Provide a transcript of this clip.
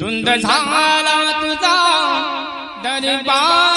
धुंद झाला तुझा दरबार